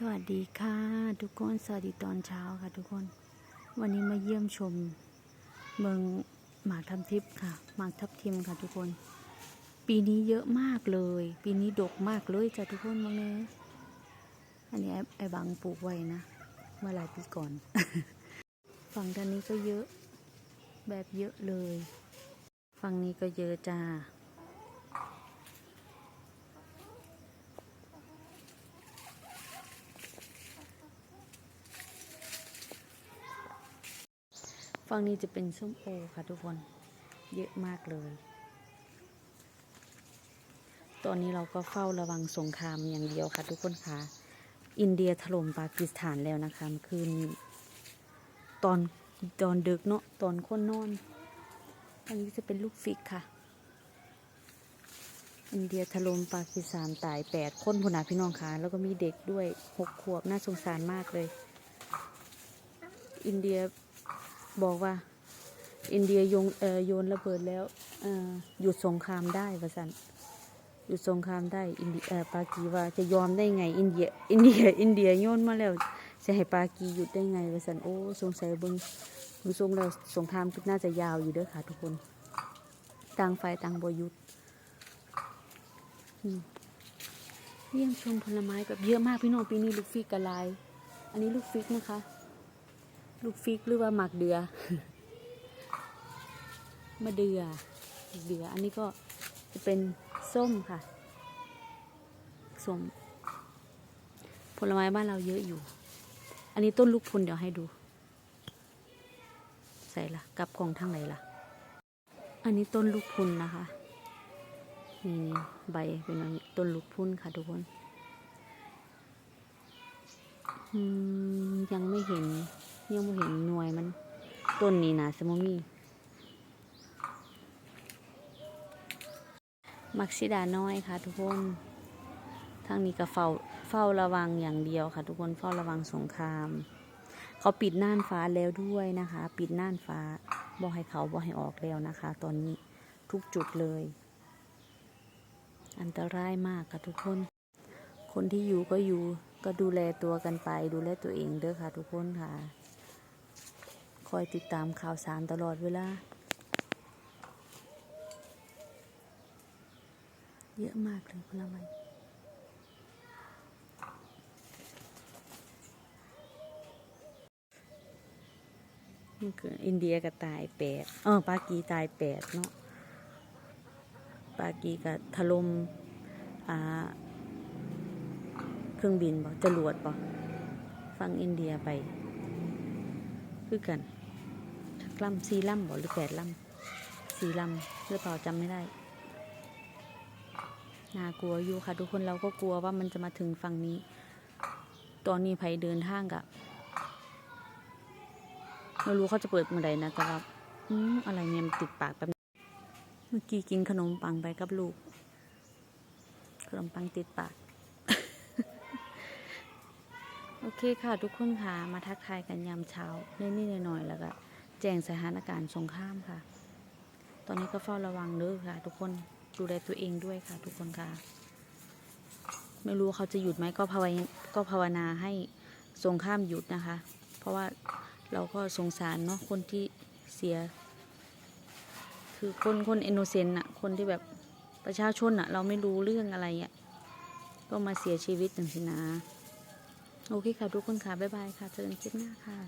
สวัสดีค่ะ ทุกคน สวัสดีตอนเช้าค่ะ ทุกคน วันนี้มาเยี่ยมชมเมืองหมากทับทิพย์ค่ะ หมากทับทิมค่ะ ทุกคน ปีนี้เยอะมากเลย ปีนี้ดกมากเลยจ้ะทุกคนมองเลยอันนี้ไอ้ไอ้บางปลูกไว้นะ เมื่อหลายปีก่อน ฝั่งด้านนี้ก็เยอะ แบบเยอะเลย ฝั่งนี้ก็เยอะจ้า ฝั่งนี้จะเป็นส้มโอค่ะทุกคน เยอะมากเลย ตอนนี้เราก็เฝ้าระวังสงครามอย่างเดียวค่ะ ทุกคนค่ะ อินเดียถล่มปากีสถานแล้วนะคะคืนตอนตอนดึกเนาะตอนคนนอนอันนี้จะเป็นลูกฟิกค่ะ อินเดียถล่มปากีสถานตายแปดคนพุนาพี่น้องค่ะ แล้วก็มีเด็กด้วยหกขวบน่าสงสารมากเลย อินเดีย บอกว่า อินเดียโยงโยนระเบิดแล้วหยุดสงครามได้ว่าสันหยุดสงครามได้อินเดียปากีว่าจะยอมได้ไง อินเดีย อินเดีย อินเดียโยนมาแล้วจะให้ปากีหยุดได้ไงว่าสันโอ้สงสัยเบิงดูทรงแล้วสงครามน่าจะยาวอยู่เด้อค่ะ ทุกคนต่างฝ่ายต่างบยุดอืมเยี่ยมชมผลไม้แบบเยอะมากพี่น้องปีนี้ลูกฟิกกระลาย อันนี้ลูกฟิกนะคะ ลูกฟิกหรือว่าหมากเดือมะเดือเดือ อันนี้ก็จะเป็นส้มค่ะ ส้ม ผลไม้บ้านเราเยอะอยู่ อันนี้ต้นลูกพุนเดี๋ยวให้ดู ใส่ละกับกล่องทางไหนล่ะ อันนี้ต้นลูกพุนนะคะ นี่ใบเป็นต้นลูกพุนค่ะทุกคนยังไม่เห็น ยังไม่เห็นหน่วยมันต้นนี้นะสมมีมักซิดาน้อยค่ะ ทุกคนทางนี้ก็เฝ้าเฝ้าระวังอย่างเดียวค่ะ ทุกคนเฝ้าระวังสงคราม เขาปิดน่านฟ้าแล้วด้วยนะคะ ปิดน่านฟ้าบอกให้เขาบอกให้ออกแล้วนะคะ ตอนนี้ทุกจุดเลย อันตรายมากค่ะทุกคน คนที่อยู่ก็อยู่ก็ดูแลตัวกันไป ดูแลตัวเองเด้อค่ะ ทุกคนค่ะ คอยติดตามข่าวสารตลอดเวลา เยอะมากเลยผลไม้นี่คืออินเดียก็ตายแปดเออปากีตายแปดเนาะ ปากีก็ถล่มอ่า เครื่องบินบ่จรวดบ่ฟังอินเดียไป คือกัน ลำสี่ลำบ่หรือแปดลำสี่ลำหรือเปล่าจำไม่ได้น่ากลัวอยู่ค่ะ ทุกคนเราก็กลัวว่ามันจะมาถึงฝั่งนี้ ตอนนี้ไผเดินทางกะไม่รู้เขาจะเปิดเมื่อใดนะแต่ว่าอืมอะไรเนี่ยมันติดปากแบบเมื่อกี้กินขนมปังไปกับลูก ขนมปังติดปาก โอเคค่ะ ทุกคนค่ะ มาทักทายกันยามเช้านิดๆหน่อยๆแล้วก็ แจ้งสถานการณ์สงครามค่ะ ตอนนี้ก็เฝ้าระวังเด้อค่ะ ทุกคนดูแลตัวเองด้วยค่ะ ทุกคนค่ะ ไม่รู้เขาจะหยุดไหมก็ภาวนาก็ภาวนาให้สงครามหยุดนะคะ เพราะว่าเราก็สงสารเนาะคนที่เสีย คือคนคนเอนโนเซนต์อะคนที่แบบประชาชนอะเราไม่รู้เรื่องอะไรอะก็มาเสียชีวิตอย่างสินะ โอเคค่ะ ทุกคนค่ะ บ๊ายบายค่ะ เจอกันคลิปหน้าค่ะ